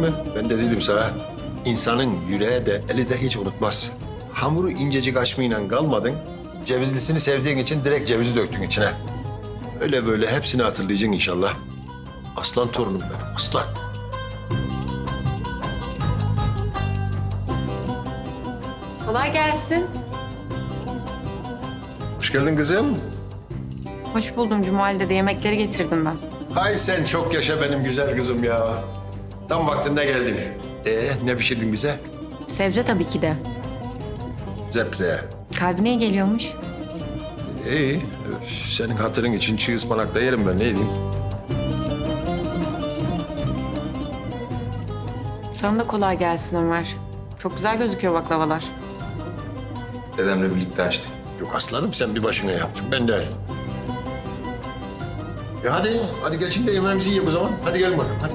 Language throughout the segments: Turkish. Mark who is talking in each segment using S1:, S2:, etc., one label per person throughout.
S1: mi? Ben de dedim sana. İnsanın yüreği de eli de hiç unutmaz. Hamuru incecik açmayla kalmadın. Cevizlisini sevdiğin için direkt cevizi döktün içine. Öyle böyle hepsini hatırlayacaksın inşallah. Aslan torunum benim, aslan.
S2: Kolay gelsin.
S1: Hoş geldin kızım.
S2: Hoş buldum Cumali de yemekleri getirdim ben.
S1: Hay sen çok yaşa benim güzel kızım ya. Tam vaktinde geldin. Ee, ne pişirdin bize?
S2: Sebze tabii ki de.
S1: Zepse.
S2: Kalbine iyi geliyormuş.
S1: İyi. Senin hatırın için çiğ ıspanak da yerim ben. Ne diyeyim?
S2: Sana da kolay gelsin Ömer. Çok güzel gözüküyor baklavalar.
S3: Dedemle birlikte açtık.
S1: Yok aslanım sen bir başına yaptın. Ben de. E hadi, hadi geçin de yemeğimizi yiyelim o zaman. Hadi gelin bakalım, hadi.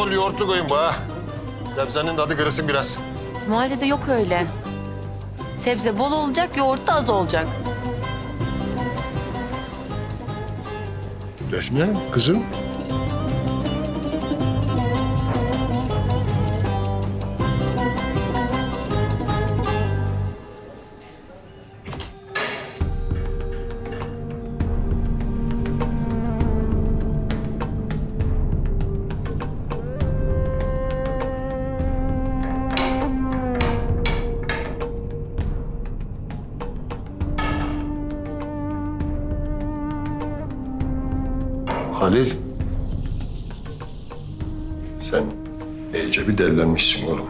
S1: Bol yoğurtlu koyun bana. Sebzenin tadı kırısın biraz.
S2: Cumali'de de yok öyle. Sebze bol olacak, yoğurt da az olacak.
S1: Defne, kızım. Halil. Sen iyice bir delilenmişsin oğlum.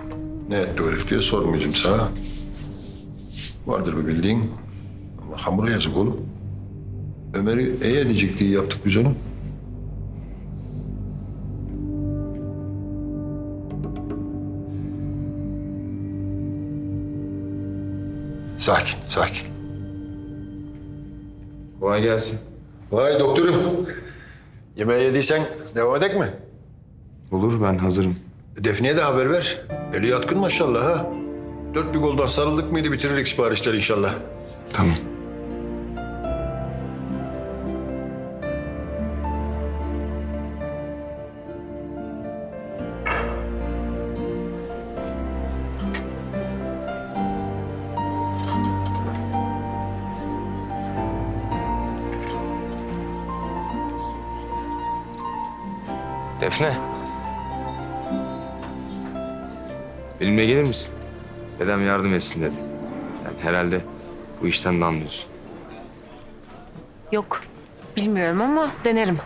S1: Ne etti o herif diye sormayacağım sana. Vardır bir bildiğin. Ama hamura yazık oğlum. Ömer'i iyi edecek diye yaptık biz onu. Sakin, sakin.
S3: Kolay gelsin.
S1: Vay doktorum. Yemeği yediysen devam edek mi?
S3: Olur ben hazırım.
S1: Defne'ye de haber ver. Eli yatkın maşallah ha. Dört bir goldan sarıldık mıydı bitiririk siparişleri inşallah.
S3: Tamam. Defne. Benimle gelir misin? Dedem yardım etsin dedi. Yani herhalde bu işten de anlıyorsun.
S2: Yok, bilmiyorum ama denerim.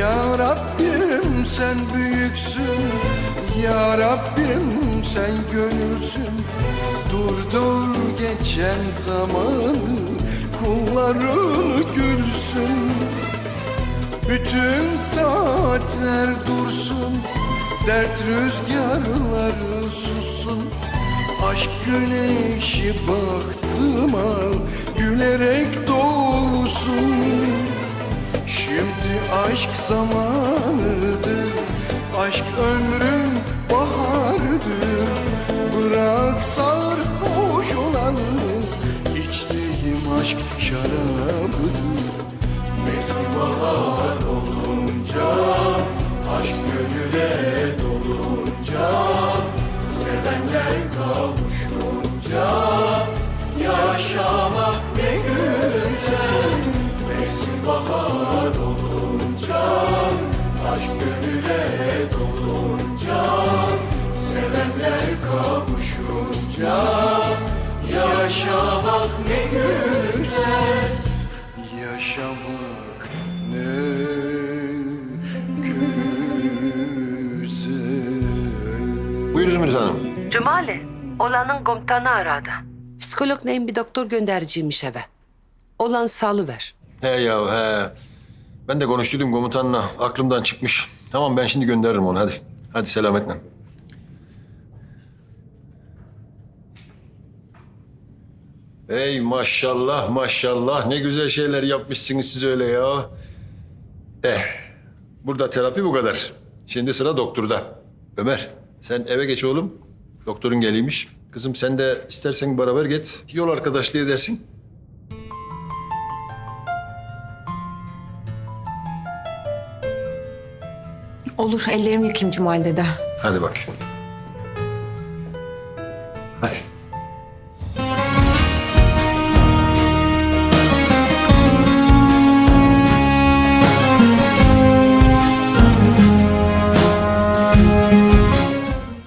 S4: Ya Rabbim sen büyüksün. Ya Rabbim sen gönülsün. Durdur geçen zamanı Kulların gülsün. Bütün saatler dursun Dert rüzgarları sussun. Aşk güneşi baktıma Gülerek doğrusun aşk zamanıdır Aşk ömrün bahardır. Bırak sarhoş olanı İçtiğim aşk şarabıdır. Mevsim bahar olunca Aşk gönüle dolunca Sevenler kavuşunca Yaşamak ne güzel. Mevsim bahar gönüle dolunca Sevenler kavuşunca Yaşamak ne güzel Yaşamak ne güzel
S1: Buyurun Zümrüt Hanım.
S5: Cumali, olanın komutanı aradı. Psikolog neyim bir doktor göndericiymiş eve. Olan salıver.
S1: He ya he. Ben de konuştuydum komutanla. Aklımdan çıkmış. Tamam ben şimdi gönderirim onu hadi. Hadi selametle. Ey maşallah maşallah ne güzel şeyler yapmışsınız siz öyle ya. Eh burada terapi bu kadar. Şimdi sıra doktorda. Ömer sen eve geç oğlum. Doktorun geliymiş. Kızım sen de istersen beraber git. Yol arkadaşlığı edersin.
S6: Olur ellerimi yıkayayım Cumali dede.
S1: Hadi bak.